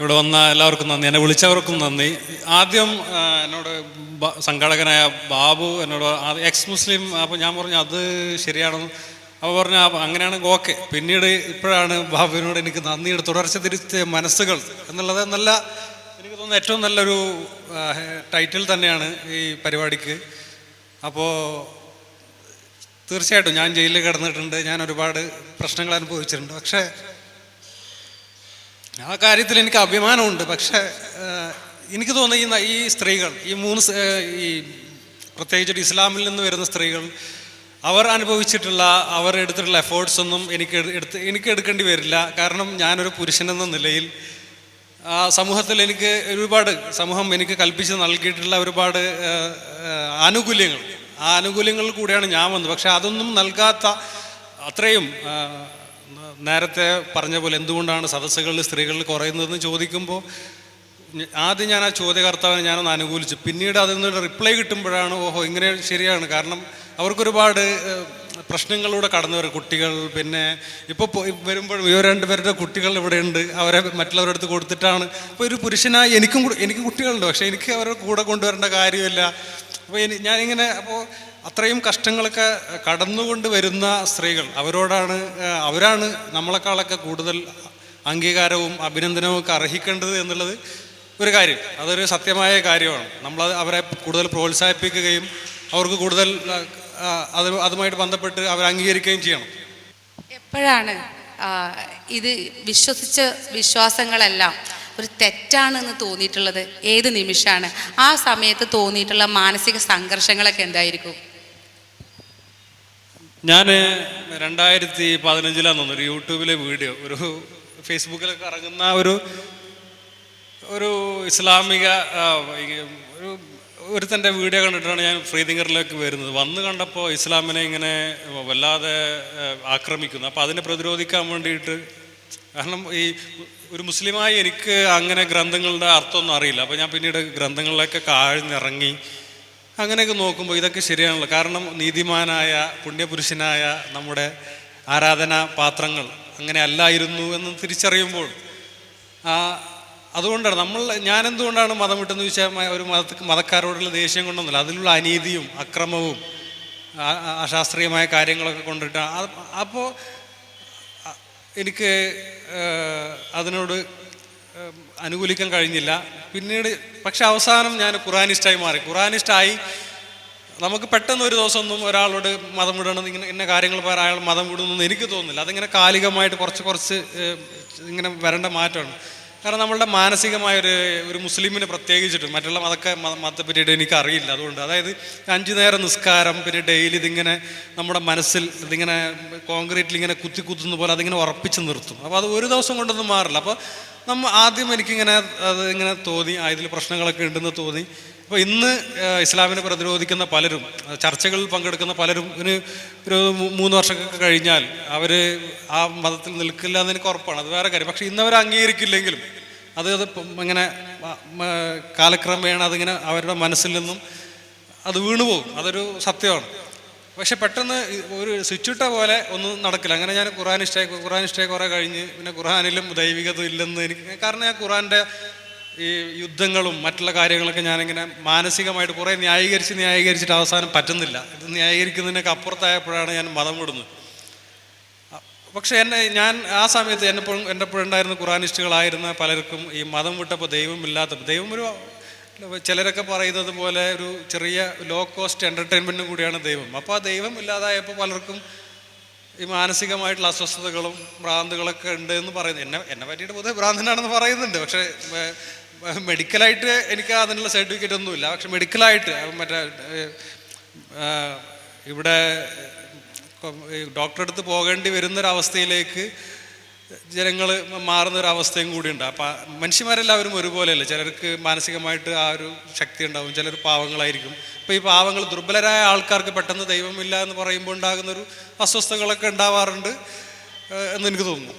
ഇവിടെ വന്ന എല്ലാവർക്കും നന്ദി. എന്നെ വിളിച്ചവർക്കും നന്ദി. ആദ്യം എന്നോട് സംഘാടകനായ ബാബു എന്നോട് എക്സ് മുസ്ലിം അപ്പോൾ ഞാൻ പറഞ്ഞു അത് ശരിയാണെന്ന്. അപ്പോൾ പറഞ്ഞു "ആ, അങ്ങനെയാണെങ്കിൽ ഓക്കെ. പിന്നീട് ഇപ്പോഴാണ് ബാബുവിനോട് എനിക്ക് നന്ദിയുടെ തുടർച്ച തിരിച്ച മനസ്സുകൾ എന്നുള്ളത് നല്ല എനിക്ക് തോന്നുന്നു ഏറ്റവും നല്ലൊരു ടൈറ്റിൽ തന്നെയാണ് ഈ പരിപാടിക്ക്. അപ്പോൾ തീർച്ചയായിട്ടും ഞാൻ ജയിലിൽ കിടന്നിട്ടുണ്ട്. ഞാൻ ഒരുപാട് പ്രശ്നങ്ങൾ അനുഭവിച്ചിട്ടുണ്ട്. പക്ഷേ ആ കാര്യത്തിൽ എനിക്ക് അഭിമാനമുണ്ട്. പക്ഷെ എനിക്ക് തോന്നുന്നു ഈ സ്ത്രീകൾ ഈ മൂന്ന് ഈ പ്രത്യേകിച്ചിട്ട് ഇസ്ലാമിൽ നിന്ന് വരുന്ന സ്ത്രീകൾ അവർ അനുഭവിച്ചിട്ടുള്ള അവർ എടുത്തിട്ടുള്ള എഫേർട്സ് ഒന്നും എനിക്ക് എടുത്ത് എനിക്ക് എടുക്കേണ്ടി വരില്ല. കാരണം ഞാനൊരു പുരുഷനെന്ന നിലയിൽ സമൂഹത്തിൽ എനിക്ക് ഒരുപാട് സമൂഹം എനിക്ക് കൽപ്പിച്ച് നൽകിയിട്ടുള്ള ഒരുപാട് ആനുകൂല്യങ്ങൾ. ആ ആനുകൂല്യങ്ങളിൽ കൂടിയാണ് ഞാൻ വന്നത്. പക്ഷെ അതൊന്നും നൽകാത്ത അത്രയും നേരത്തെ പറഞ്ഞ പോലെ എന്തുകൊണ്ടാണ് സദസ്സുകളിൽ സ്ത്രീകളിൽ കുറയുന്നതെന്ന് ചോദിക്കുമ്പോൾ ആദ്യം ഞാൻ ആ ചോദ്യകർത്താവിനെ ഞാനൊന്ന് അനുകൂലിച്ചു. പിന്നീട് അതിൽ നിന്ന് റിപ്ലൈ കിട്ടുമ്പോഴാണ് ഓഹോ ഇങ്ങനെ ശരിയാണ്. കാരണം അവർക്കൊരുപാട് പ്രശ്നങ്ങളിലൂടെ കടന്നു വരും കുട്ടികൾ. പിന്നെ ഇപ്പോൾ വരുമ്പോഴും ഇവർ രണ്ടുപേരുടെ കുട്ടികൾ ഇവിടെയുണ്ട്. അവരെ മറ്റുള്ളവരുടെ അടുത്ത് കൊടുത്തിട്ടാണ്. ഇപ്പോൾ ഒരു പുരുഷനായി എനിക്കും എനിക്കും കുട്ടികളുണ്ട്. പക്ഷേ എനിക്ക് അവരുടെ കൂടെ കൊണ്ടുവരേണ്ട കാര്യമില്ല. അപ്പോൾ ഞാൻ ഞാനിങ്ങനെ അപ്പോൾ അത്രയും കഷ്ടങ്ങളൊക്കെ കടന്നുകൊണ്ട് വരുന്ന സ്ത്രീകൾ അവരോടാണ് അവരാണ് നമ്മളെക്കാളൊക്കെ കൂടുതൽ അംഗീകാരവും അഭിനന്ദനവും ഒക്കെ അർഹിക്കേണ്ടത് എന്നുള്ളത് ഒരു കാര്യം അതൊരു സത്യമായ കാര്യമാണ്. നമ്മൾ അവരെ കൂടുതൽ പ്രോത്സാഹിപ്പിക്കുകയും അവർക്ക് കൂടുതൽ അത് അതുമായിട്ട് ബന്ധപ്പെട്ട് അവർ അംഗീകരിക്കുകയും ചെയ്യണം. എപ്പോഴാണ് ഇത് വിശ്വസിച്ച വിശ്വാസങ്ങളെല്ലാം ഒരു തെറ്റാണെന്ന് തോന്നിയിട്ടുള്ളത് ഏത് നിമിഷമാണ്? ആ സമയത്ത് തോന്നിയിട്ടുള്ള മാനസിക സംഘർഷങ്ങളൊക്കെ എന്തായിരിക്കും? ഞാൻ രണ്ടായിരത്തി പതിനഞ്ചിലാന്ന് തോന്നുന്നു ഒരു യൂട്യൂബിലെ വീഡിയോ ഒരു ഫേസ്ബുക്കിലൊക്കെ ഇറങ്ങുന്ന ഒരു ഒരു ഇസ്ലാമിക ഒരു ഒരു ഒരുത്തന്റെ വീഡിയോ കണ്ടിട്ടാണ് ഞാൻ ഫ്രീതിങ്കറിലേക്ക് വരുന്നത്. വന്ന് കണ്ടപ്പോൾ ഇസ്ലാമിനെ ഇങ്ങനെ വല്ലാതെ ആക്രമിക്കുന്നു. അപ്പോൾ അതിനെ പ്രതിരോധിക്കാൻ വേണ്ടിയിട്ട് കാരണം ഈ ഒരു മുസ്ലിമായി എനിക്ക് അങ്ങനെ ഗ്രന്ഥങ്ങളുടെ അർത്ഥമൊന്നും അറിയില്ല. അപ്പോൾ ഞാൻ പിന്നീട് ഗ്രന്ഥങ്ങളിലൊക്കെ കാഴ്ന്നിറങ്ങി അങ്ങനെയൊക്കെ നോക്കുമ്പോൾ ഇതൊക്കെ ശരിയാണല്ലോ. കാരണം നീതിമാനായ പുണ്യപുരുഷനായ നമ്മുടെ ആരാധനാ പാത്രങ്ങൾ അങ്ങനെ അല്ലായിരുന്നു എന്ന് തിരിച്ചറിയുമ്പോൾ അതുകൊണ്ടാണ് നമ്മൾ ഞാൻ എന്തുകൊണ്ടാണ് മതം വിട്ടെന്ന് ചോദിച്ചാൽ ഒരു മത മതക്കാരോടുള്ള ദേഷ്യം കൊണ്ടൊന്നുമില്ല. അതിലുള്ള അനീതിയും അക്രമവും അശാസ്ത്രീയമായ കാര്യങ്ങളൊക്കെ കൊണ്ടിട്ട്. അപ്പോൾ എനിക്ക് അതിനോട് അനുകൂലിക്കാൻ കഴിഞ്ഞില്ല. പിന്നീട് പക്ഷെ അവസാനം ഞാൻ ഖുറാനിസ്റ്റായി മാറി. ഖുറാനിസ്റ്റായി നമുക്ക് പെട്ടെന്ന് ഒരു ദിവസം ഒന്നും ഒരാളോട് മതം വിടണം ഇങ്ങനെ ഇന്ന കാര്യങ്ങൾ പറയാൻ അയാൾ മതം വിടുന്നൊന്നും എനിക്ക് തോന്നുന്നില്ല. അതിങ്ങനെ കാലികമായിട്ട് കുറച്ച് കുറച്ച് ഇങ്ങനെ വരേണ്ട മാറ്റമാണ്. കാരണം നമ്മളുടെ മാനസികമായ ഒരു ഒരു മുസ്ലിമിനെ പ്രത്യേകിച്ചിട്ട് മറ്റുള്ള മതക്കെ മത- മതത്തെ പറ്റിയിട്ട് എനിക്ക് അറിയില്ല. അതുകൊണ്ട് അതായത് അഞ്ചു നേരം നിസ്കാരം പിന്നെ ഡെയിലി ഇതിങ്ങനെ നമ്മുടെ മനസ്സിൽ ഇതിങ്ങനെ കോൺക്രീറ്റിൽ ഇങ്ങനെ കുത്തി കുത്തുന്ന പോലെ അതിങ്ങനെ ഉറപ്പിച്ച് നിർത്തും. അപ്പോൾ അത് ഒരു ദിവസം കൊണ്ടൊന്നും മാറില്ല. അപ്പോൾ നമ്മ ആദ്യം എനിക്കിങ്ങനെ അത് ഇങ്ങനെ തോന്നി ഇതിൽ പ്രശ്നങ്ങളൊക്കെ ഉണ്ടെന്ന് തോന്നി. അപ്പോൾ ഇന്ന് ഇസ്ലാമിനെ പ്രതിരോധിക്കുന്ന പലരും ചർച്ചകളിൽ പങ്കെടുക്കുന്ന പലരും ഇതിന് ഒരു മൂന്ന് വർഷമൊക്കെ കഴിഞ്ഞാൽ അവർ ആ മതത്തിൽ നിൽക്കില്ല എന്ന് എനിക്ക് ഉറപ്പാണ്. അത് വേറെ കാര്യം. പക്ഷേ ഇന്നവർ അംഗീകരിക്കില്ലെങ്കിലും അത് അത് ഇങ്ങനെ കാലക്രമേണ അതിങ്ങനെ അവരുടെ മനസ്സിൽ നിന്നും അത് വീണുപോകും. അതൊരു സത്യമാണ്. പക്ഷെ പെട്ടെന്ന് ഒരു സ്വിച്ചിട്ട പോലെ ഒന്നും നടക്കില്ല. അങ്ങനെ ഞാൻ ഖുറാൻ ഇഷ്ടമായി ഖുറാൻ ഇഷ്ടമായി കുറേ കഴിഞ്ഞ് പിന്നെ ഖുറാനിലും ദൈവികത ഇല്ലെന്ന് എനിക്ക് കാരണം ഞാൻ ഖുറാന്റെ ഈ യുദ്ധങ്ങളും മറ്റുള്ള കാര്യങ്ങളൊക്കെ ഞാനിങ്ങനെ മാനസികമായിട്ട് കുറേ ന്യായീകരിച്ച് ന്യായീകരിച്ചിട്ട് അവസാനം പറ്റുന്നില്ല. ഇത് ന്യായീകരിക്കുന്നതിനൊക്കെ അപ്പുറത്തായപ്പോഴാണ് ഞാൻ മതം വിടുന്നത്. പക്ഷെ എന്നെ ഞാൻ ആ സമയത്ത് എന്നെപ്പോഴും എന്റെ ഉണ്ടായിരുന്ന ഖുറാനിസ്റ്റുകളായിരുന്ന പലർക്കും ഈ മതം വിട്ടപ്പോൾ ദൈവമില്ലാത്ത ദൈവം ഒരു ചിലരൊക്കെ പറയുന്നത് പോലെ ഒരു ചെറിയ ലോ കോസ്റ്റ് എന്റർടൈൻമെന്റും കൂടിയാണ് ദൈവം. അപ്പോൾ ആ ദൈവം ഇല്ലാതായപ്പോൾ പലർക്കും ഈ മാനസികമായിട്ടുള്ള അസ്വസ്ഥതകളും ഭ്രാന്തുകളൊക്കെ ഉണ്ട് എന്ന് പറയുന്നത് എന്നെ എന്നെ പറ്റിയിട്ട് പൊതുവെ ഭ്രാന്തനാണെന്ന് പറയുന്നുണ്ട്. പക്ഷേ മെഡിക്കലായിട്ട് എനിക്ക് അതിനുള്ള സർട്ടിഫിക്കറ്റ് ഒന്നുമില്ല. പക്ഷെ മെഡിക്കലായിട്ട് മറ്റേ ഇവിടെ ഡോക്ടറെ അടുത്ത് പോകേണ്ടി വരുന്നൊരവസ്ഥയിലേക്ക് ജനങ്ങൾ മാറുന്ന ഒരു അവസ്ഥയും കൂടിയുണ്ട്. അപ്പം മനുഷ്യന്മാരെല്ലാവരും ഒരുപോലെയല്ല? ചിലർക്ക് മാനസികമായിട്ട് ആ ഒരു ശക്തി ഉണ്ടാവും ചിലർ പാവങ്ങളായിരിക്കും. അപ്പോൾ ഈ പാവങ്ങൾ ദുർബലരായ ആൾക്കാർക്ക് പെട്ടെന്ന് ദൈവമില്ല എന്ന് പറയുമ്പോൾ ഉണ്ടാകുന്നൊരു അസ്വസ്ഥതകളൊക്കെ ഉണ്ടാവാറുണ്ട് എന്ന് എനിക്ക് തോന്നുന്നു.